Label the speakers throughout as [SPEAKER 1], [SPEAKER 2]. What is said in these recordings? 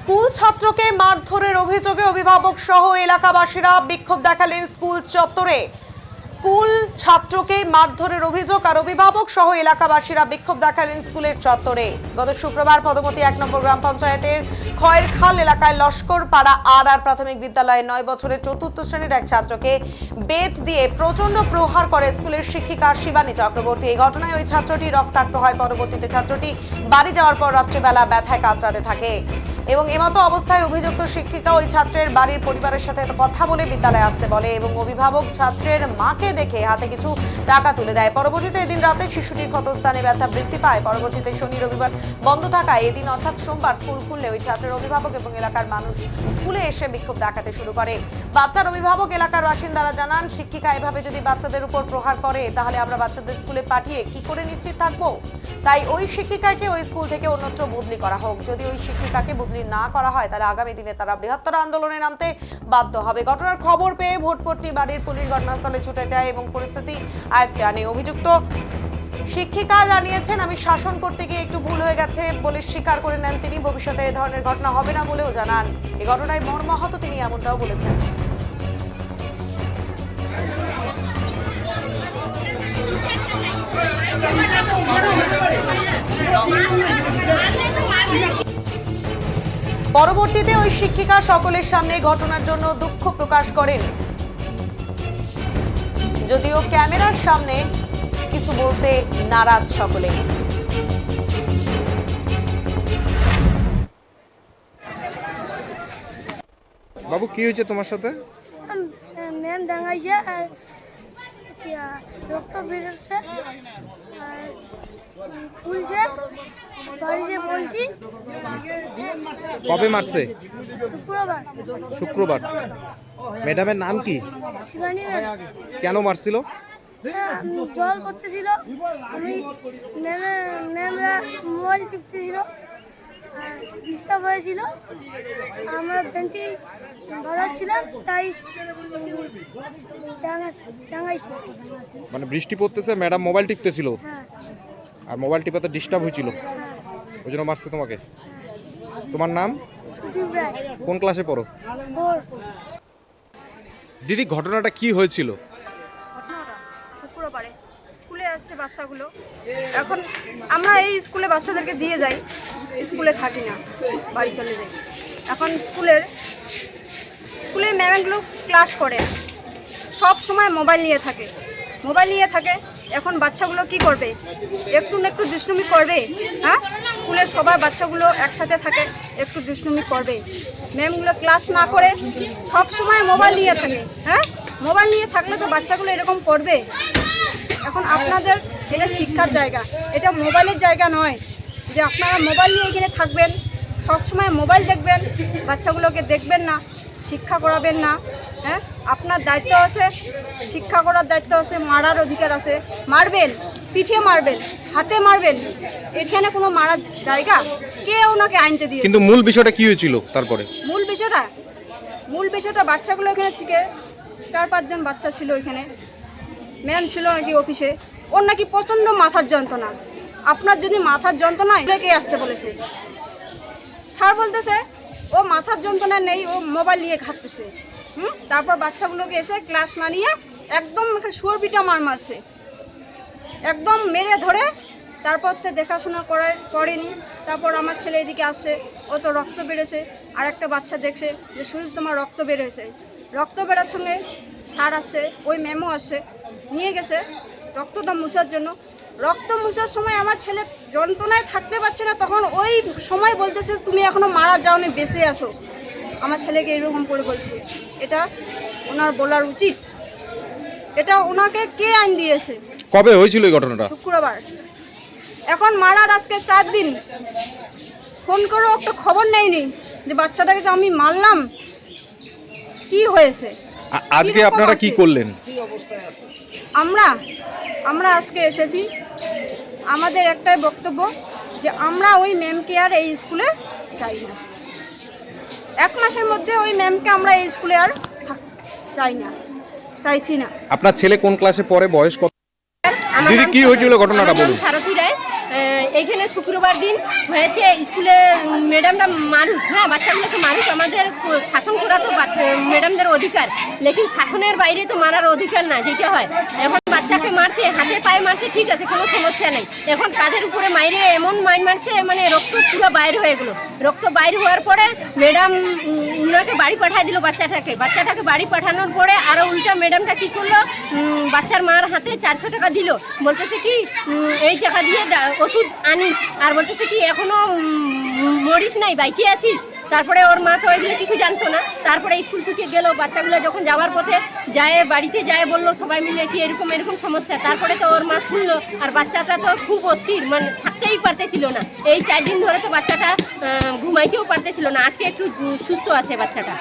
[SPEAKER 1] School ছাত্রকে মারধরের অভিযোগে অভিভাবক সহ এলাকাবাসীরা বিক্ষোভ দেখালেন স্কুল চত্বরে। স্কুল ছাত্রকে মারধরের অভিযোগ আর অভিভাবক সহ এলাকাবাসীরা বিক্ষোভ দেখালেন স্কুলের চত্বরে। গত শুক্রবার পদমতি এক নম্বর গ্রাম পঞ্চায়েতের খয়েরখাল এলাকায় লস্কর পাড়া আর আর প্রাথমিক বিদ্যালয়ের নয় বছরের চতুর্থ শ্রেণির এক ছাত্রকে বেত দিয়ে প্রচণ্ড প্রহার করে স্কুলের শিক্ষিকা শিবানী চক্রবর্তী। এই ঘটনায় ওই ছাত্রটি রক্তাক্ত হয়। পরবর্তীতে ছাত্রটি বাড়ি যাওয়ার পর রাত্রিবেলা ব্যথায় কাতরাতে থাকে। এবং এমতো অবস্থায় অভিযুক্ত শিক্ষিকা ওই ছাত্রের বাড়ির পরিবারের সাথে কথা বলে বিদ্যালয়ে আসতে বলে এবং অভিভাবক ছাত্রের মাকে দেখে হাতে কিছু টাকা তুলে দেয়। পরবর্তীতে এদিন রাতে শিশুটির ক্ষতস্থানে ব্যথা বৃদ্ধি পায়। পরবর্তীতে শনি, রবিবার বন্ধ থাকায় এদিন অর্থাৎ সোমবার স্কুল খুললে ওই ছাত্রের অভিভাবক এবং এলাকার মানুষ স্কুলে এসে বিক্ষোভ দেখাতে শুরু করে। বাচ্চার অভিভাবক এলাকার বাসিন্দারা জানান, শিক্ষিকা এভাবে যদি বাচ্চাদের উপর প্রহার করে, তাহলে আমরা বাচ্চাদের স্কুলে পাঠিয়ে কি করে নিশ্চিত থাকব? তাই ওই শিক্ষিকাকে ওই স্কুল থেকে অন্যত্র বদলি করা হোক। যদি ওই শিক্ষিকাকে বদলি না করা হয়, তাহলে আগামী দিনে তারা বৃহত্তর আন্দোলনে নামতে বাধ্য হবে। ঘটনার খবর পেয়ে ভোটপট্টি বাড়ির পুলিশ ঘটনাস্থলে ছুটে যায় এবং পরিস্থিতি আয়ত্তে আনে। অভিযুক্ত শিক্ষিকা জানিয়েছেন, আমি শাসন করতে গিয়ে একটু ভুল হয়ে গেছে। বলে স্বীকার করে নেন তিনি। ভবিষ্যতে এ ধরনের ঘটনা হবে না বলেও জানান। এ ঘটনায় মর্মাহত তিনি এমনটাও বলেছেন। পরবর্তীতে ওই শিক্ষিকা সকলের সামনে ঘটনার জন্য দুঃখ প্রকাশ করেন। যদিও ক্যামেরার সামনে কিছু বলতে নারাজ সকলে।
[SPEAKER 2] বাবু কি হয়েছে তোমার সাথে?
[SPEAKER 3] ম্যাম দাঙ্গাইছে আর রক্ত বেরোচ্ছে। আর ফুলছে। বাড়িতে বলছি
[SPEAKER 2] কবে মারছে?
[SPEAKER 3] শুক্রবার।
[SPEAKER 2] শুক্রবার। ম্যাডামের নাম কি?
[SPEAKER 3] শিবানী ম্যাম।
[SPEAKER 2] কেন মারছিল?
[SPEAKER 3] জল করতেছিল আমি ম্যামরা মোবাইল টিপতেছিল ডিস্টার্ব হয়েছিল। আমরা বেঞ্চি বাজাচ্ছিলাম তাই ডাঙাইছে ডাঙাইছে।
[SPEAKER 2] মানে বৃষ্টি পড়তেছে ম্যাডাম মোবাইল টিপতেছিল।
[SPEAKER 3] হ্যাঁ।
[SPEAKER 2] আর মোবাইল টিপাতে ডিস্টার্ব হয়েছিল।
[SPEAKER 3] হ্যাঁ
[SPEAKER 2] ওই জন্য মারছে তোমাকে। তোমার নাম? কোন ক্লাসে পড়ো? দিদি ঘটনাটা কি হয়েছিল?
[SPEAKER 4] শুক্রবারে। স্কুলে আসছে বাচ্চাগুলো। এখন আমরা এই স্কুলে বাচ্চাদেরকে দিয়ে যাই। স্কুলে থাকি না বাড়ি চলে যাই। এখন স্কুলের স্কুলের ম্যামগুলো ক্লাস করে। সব সময় মোবাইল নিয়ে থাকে। মোবাইল নিয়ে থাকে এখন বাচ্চাগুলো কি করবে? একটু না একটু দুষ্টুমি করবে? হ্যাঁ? স্কুলের সবার বাচ্চাগুলো একসাথে থাকে, একটু দুষ্টুমি করবে। ম্যামগুলো ক্লাস না করে সব সময় মোবাইল নিয়ে থাকে হ্যাঁ? মোবাইল নিয়ে থাকলে তো বাচ্চাগুলো এরকম করবে। এখন আপনাদের এটা শিক্ষার জায়গা, এটা মোবাইলের জায়গা নয় যে আপনারা মোবাইল নিয়ে এখানে থাকবেন সবসময় মোবাইল দেখবেন, বাচ্চাগুলোকে দেখবেন না। শিক্ষা করাবেন না হ্যাঁ? আপনার দায়িত্ব আছে শিক্ষা করার দায়িত্ব আছে মারার অধিকার আছে। মারবেন পিঠে মারবেন হাতে মারবেন এখানে কোনো মারার জায়গা? কে ওনাকে আইনটা দিয়ে
[SPEAKER 2] কিন্তু মূল বিষয়টা কি হয়েছিল তারপরে?
[SPEAKER 4] মূল বিষয়টা? মূল বিষয়টা বাচ্চাগুলো এখানে থেকে চার পাঁচজন বাচ্চা ছিল এখানে। ম্যাম ছিল নাকি অফিসে? ওর নাকি প্রচণ্ড মাথার যন্ত্রণা। আপনার যদি মাথার যন্ত্রণা কে আসতে বলেছে? স্যার বলতেছে ও মাথার যন্ত্রণা নেই, ও মোবাইল নিয়ে ঘাটতেছে। হুম? তারপর বাচ্চাগুলোকে এসে ক্লাস না নিয়ে একদম পিটা মার মারছে। একদম মেরে ধরে তারপর তো দেখাশোনা করে করেনি। তারপর আমার ছেলে এদিকে আসছে, ও তো রক্ত বেড়েছে আর একটা বাচ্চা দেখছে যে শুধু তোমার রক্ত বেড়েছে রক্ত বেড়ার সঙ্গে স্যার আসছে, ওই ম্যামও আসছে। নিয়ে গেছে রক্তটা মুছার জন্য। রক্ত মুছার সময় আমার ছেলে যন্ত্রণায় থাকতে পারছে না তখন ওই সময় বলতেছে তুমি এখনও মারা যাওনি বেঁচে আসো আমার ছেলেকে এরকম করে বলছে। এটা ওনার বলার উচিত। এটা ওনাকে কে আইন দিয়েছে?
[SPEAKER 2] কবে হয়েছিল এই ঘটনাটা?
[SPEAKER 4] শুক্রবার। এখন মারার আজকে চার দিন। ফোন করেও একটা খবর নেয়নি যে বাচ্চাটাকে তো আমি মারলাম। কি হয়েছে?
[SPEAKER 2] আজকে আপনারা কি করলেন?
[SPEAKER 4] আমরা আমরা আজকে এসেছি। আমাদের একটাই বক্তব্য যে আমরা ওই ম্যামকে আর এই স্কুলে চাই না। এক মাসের মধ্যে ওই ম্যামকে আমরা এই স্কুলে আর চাই না চাইছি না।
[SPEAKER 2] আপনার ছেলে কোন ক্লাসে পড়ে বয়স কত? দিদি কি হয়েছিল ঘটনাটা বলুন?
[SPEAKER 5] সারথী রায়। এইখানে শুক্রবার দিন হয়েছে স্কুলে ম্যাডামরা মারুক। হ্যাঁ বাচ্চাগুলোকে মারুক। আমাদের শাসন করা তো ম্যাডামদের অধিকার। লেকিন শাসনের বাইরে তো মারার অধিকার না যেটা হয়। এখন বাচ্চাকে মারছে, হাতে পায়ে মারছে, ঠিক আছে, কোনো সমস্যা নেই। এখন কাঁধের উপরে মাইরে এমন মাইন মারছে মানে রক্ত পুরো বাইর হয়ে গেলো। রক্ত বাইর হওয়ার পরে ম্যাডাম উনাকে বাড়ি পাঠিয়ে দিল বাচ্চাটাকে। বাচ্চাটাকে বাড়ি পাঠানোর পরে আরও উল্টা ম্যাডামটা কী করল? বাচ্চার মার হাতে চারশো টাকা দিল। বলতেছে কি এই টাকা দিয়ে ওষুধ আনিস। আর বলতেছে কি এখনও মরিস নাই, বাইচে আছিস? তারপরে ওর মা তো এগুলো কিছু জানতো না। তারপরে স্কুল থেকে গেল, বাচ্চাগুলো যখন যাওয়ার পথে যায়, বাড়িতে যায়, বলল সবাই মিলে কি এরকম এরকম সমস্যা। তারপরে তো ওর মা শুনলো, আর বাচ্চাটা তো খুব অস্থির মানে থাকতেই পারতেছিল না। এই চার দিন ধরে তো বাচ্চাটা ঘুমাইতেও পারতেছিল না। আজকে একটু সুস্থ আছে বাচ্চাটা।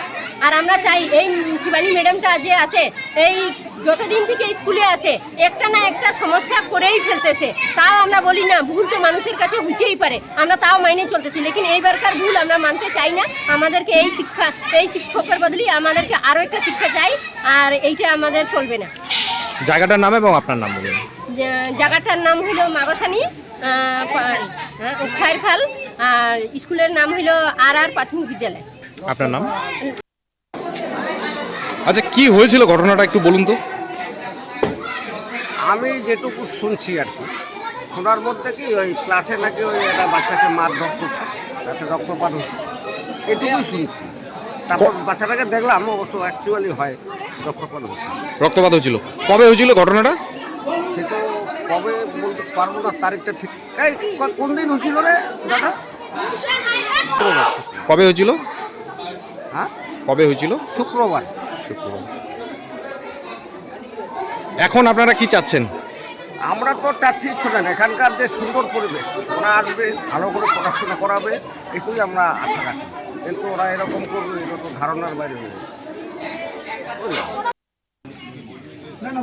[SPEAKER 5] আর আমরা চাই, এই শিবানী ম্যাডামটা যে আছে, এই যতদিন থেকে স্কুলে আছে একটা না একটা সমস্যা করেই ফেলতেছে। তাও আমরা বলি না ভুল তো মানুষের কাছে হইতেই পারে। আমরা তাও মাইনে চলতেছি লেকিন এইবারকার ভুল আমরা মানতে চাই না। আমাদেরকে এই শিক্ষা এই শিক্ষকের বদলি আমাদেরকে আরও একটা শিক্ষা চাই আর এইটা আমাদের চলবে না।
[SPEAKER 2] জায়গাটার নাম এবং আপনার নাম বলুন।
[SPEAKER 5] জায়গাটার নাম হলো মাগসানি খায়ের খাল আর স্কুলের নাম হলো আর আর প্রাথমিক বিদ্যালয়।
[SPEAKER 2] আপনার নাম? আচ্ছা কি হয়েছিল ঘটনাটা একটু বলুন তো?
[SPEAKER 6] আমি যেটুকু শুনছি আর কি শোনার মধ্যে কি ওই ক্লাসে নাকি ওই একটা বাচ্চাকে মারধর করছে তাতে রক্তপাত হচ্ছে এটুকুই শুনছি। তারপর বাচ্চাটাকে দেখলাম অবশ্য অ্যাকচুয়ালি হয় রক্তপাত হচ্ছে।
[SPEAKER 2] রক্তপাত হয়েছিল। কবে হয়েছিল ঘটনাটা?
[SPEAKER 6] সে তো কবে বলতে পারব না তারিখটা ঠিক। এই কোন দিন হয়েছিল রে দাদা
[SPEAKER 2] কবে হয়েছিল?
[SPEAKER 6] হ্যাঁ?
[SPEAKER 2] কবে হয়েছিল?
[SPEAKER 6] শুক্রবার।
[SPEAKER 2] শুক্রবার এখন আপনারা কি চাচ্ছেন
[SPEAKER 6] আমরা তো চাচ্ছি শোনেন এখানকার যে সুন্দর পরিবেশ ওরা আসবে ভালো করে পড়াশোনা করাবে এটুকুই আমরা আশা রাখি কিন্তু ওরা এরকম করবে এটা তো ধারণার বাইরে হয়ে গেছে?
[SPEAKER 5] না